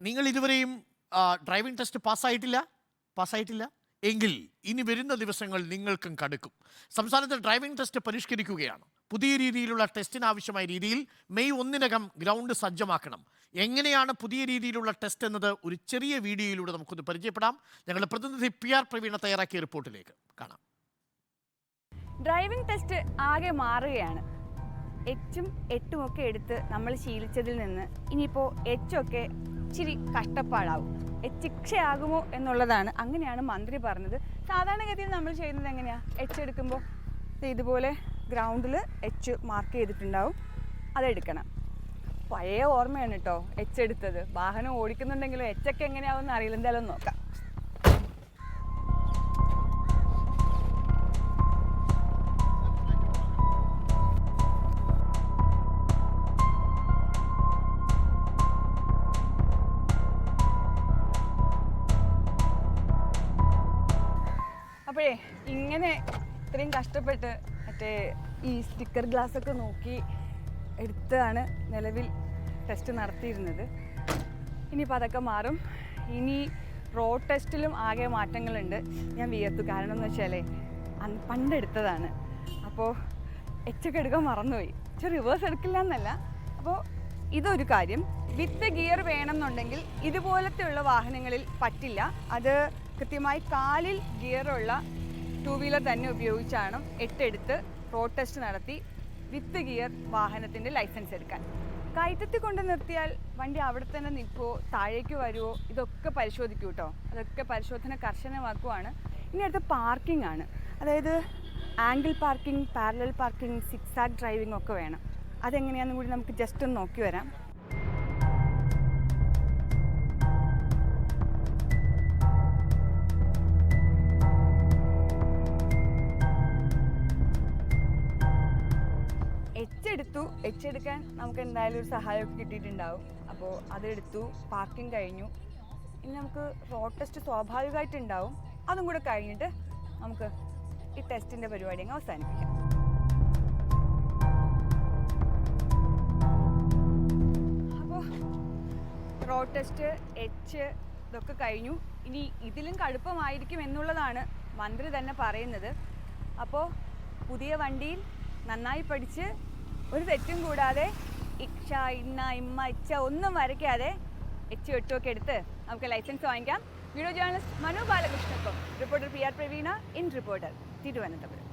നിങ്ങൾ ഇതുവരെയും driving test പാസ്സായിട്ടില്ല? പാസ്സായിട്ടില്ല? എങ്കിൽ ഇനി വരുന്ന ദിവസങ്ങൾ നിങ്ങൾക്കും കടുക്കും. സംസ്ഥാനത്ത് ഡ്രൈവിംഗ് ടെസ്റ്റ് പരിഷ്കരിക്കുകയാണ്. പുതിയ രീതിയിലുള്ള ടെസ്റ്റിന് ആവശ്യമായ രീതിയിൽ മെയ് ഒന്നിനകം ഗ്രൗണ്ട് സജ്ജമാക്കണം. എങ്ങനെയാണ് പുതിയ രീതിയിലുള്ള ടെസ്റ്റ് എന്നത്? ഒരു ചെറിയ വീഡിയോയിലൂടെ നമുക്കൊന്ന് പരിചയപ്പെടാം. ഞങ്ങളുടെ പ്രതിനിധി പി ആർ പ്രവീണ തയ്യാറാക്കിയ റിപ്പോർട്ടിലേക്ക് കാണാം. ഡ്രൈവിംഗ് ടെസ്റ്റ് ആകെ മാറുകയാണ്. എച്ചും എട്ടും ഒക്കെ എടുത്ത് നമ്മൾ ശീലിച്ചതിൽ നിന്ന് ഇനിയിപ്പോൾ എച്ചൊക്കെ ഇച്ചിരി കഷ്ടപ്പാടാവും. എച്ചിക്ഷയാകുമോ എന്നുള്ളതാണ്. അങ്ങനെയാണ് മന്ത്രി പറഞ്ഞത്. സാധാരണഗതിയിൽ നമ്മൾ ചെയ്യുന്നത് എങ്ങനെയാണ് എച്ച് എടുക്കുമ്പോൾ ഇതുപോലെ ഗ്രൗണ്ടിൽ എച്ച് മാർക്ക് ചെയ്തിട്ടുണ്ടാവും. അതെടുക്കണം പഴയ ഓർമ്മയാണ് കേട്ടോ എച്ച് എടുത്തത്. വാഹനം ഓടിക്കുന്നുണ്ടെങ്കിലും എച്ചൊക്കെ എങ്ങനെയാവുമെന്ന് അറിയില്ല. എന്തായാലും നോക്കാം. അപ്പോഴേ ഇങ്ങനെ ഇത്രയും കഷ്ടപ്പെട്ട് മറ്റേ ഈ സ്റ്റിക്കർ ഗ്ലാസ് ഒക്കെ നോക്കി എടുത്താണ് നിലവിൽ ടെസ്റ്റ് നടത്തിയിരുന്നത്. ഇനിയിപ്പോൾ അതൊക്കെ മാറും. ഇനി റോഡ് ടെസ്റ്റിലും ആകെ മാറ്റങ്ങളുണ്ട്. ഞാൻ വിയർത്തു. കാരണം എന്ന് വെച്ചാലേ അന്ന് പണ്ടെടുത്തതാണ് അപ്പോൾ എച്ചൊക്കെ എടുക്കാൻ മറന്നുപോയി. പക്ഷെ റിവേഴ്സ് എടുക്കില്ല എന്നല്ല അപ്പോൾ ഇതൊരു കാര്യം. വിത്ത് ഗിയർ വേണമെന്നുണ്ടെങ്കിൽ ഇതുപോലത്തെ ഉള്ള വാഹനങ്ങളിൽ പറ്റില്ല. അത് കൃത്യമായി കാലിൽ ഗിയറുള്ള ടു വീലർ തന്നെ ഉപയോഗിച്ചാണ് എട്ടെടുത്ത് റോഡ് ടെസ്റ്റ് നടത്തി വിത്ത് ഗിയർ വാഹനത്തിന്റെ ലൈസൻസ് എടുക്കാൻ. കയറ്റത്തിൽ കൊണ്ട് നിർത്തിയാൽ വണ്ടി അവിടെ തന്നെ നിൽക്കുമോ താഴേക്ക് വരുമോ ഇതൊക്കെ പരിശോധിക്കൂ കേട്ടോ അതൊക്കെ പരിശോധന കർശനമാക്കുവാണ്. ഇനി അടുത്ത പാർക്കിംഗ് ആണ്. അതായത് angle parking parallel parking zigzag driving ഒക്കെ വേണം. അതെങ്ങനെയാണെന്ന് കൂടി നമുക്ക് ജസ്റ്റ് ഒന്ന് നോക്കി വരാം. എടുത്തു. എച്ച് എടുക്കാൻ നമുക്ക് എന്തായാലും ഒരു സഹായമൊക്കെ കിട്ടിയിട്ടുണ്ടാവും. അപ്പോൾ അതെടുത്തു. പാർക്കിംഗ് കഴിഞ്ഞു. ഇനി നമുക്ക് റോഡ് ടെസ്റ്റ് സ്വാഭാവികമായിട്ടുണ്ടാവും. അതും കൂടെ കഴിഞ്ഞിട്ട് നമുക്ക് ഈ ടെസ്റ്റിന്റെ പരിപാടി അങ്ങ് അവസാനിപ്പിക്കാം. അപ്പോൾ റോഡ് ടെസ്റ്റ് എച്ച് ഇതൊക്കെ കഴിഞ്ഞു. ഇനി ഇതിലും കടുപ്പമായിരിക്കും എന്നുള്ളതാണ് മന്ത്രി തന്നെ പറയുന്നത്. അപ്പോൾ പുതിയ വണ്ടിയിൽ നന്നായി പഠിച്ച് ഒരു തെറ്റും കൂടാതെ ഇക്ഷ ഇന്ന ഇമ്മ ഇച്ച ഒന്നും വരയ്ക്കാതെ എച്ച് എട്ടുമൊക്കെ എടുത്ത് നമുക്ക് ലൈസൻസ് വാങ്ങിക്കാം. Video journalist Manu ബാലകൃഷ്ണക്കും reporter P R Praveena in reporter Thiruvananthapuram.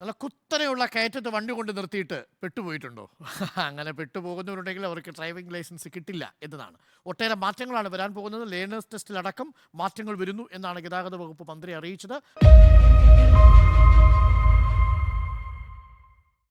നല്ല കുത്തനെയുള്ള കയറ്റത്ത് വണ്ടി കൊണ്ട് നിർത്തിയിട്ട് പെട്ടുപോയിട്ടുണ്ടോ? അങ്ങനെ പെട്ടുപോകുന്നവരുണ്ടെങ്കിൽ അവർക്ക് ഡ്രൈവിംഗ് ലൈസൻസ് കിട്ടില്ല എന്നതാണ്. ഒട്ടേറെ മാറ്റങ്ങളാണ് വരാൻ പോകുന്നത്. ലേണേഴ്സ് ടെസ്റ്റിലടക്കം മാറ്റങ്ങൾ വരുന്നു എന്നാണ് ഗതാഗത വകുപ്പ് മന്ത്രി അറിയിച്ചത്.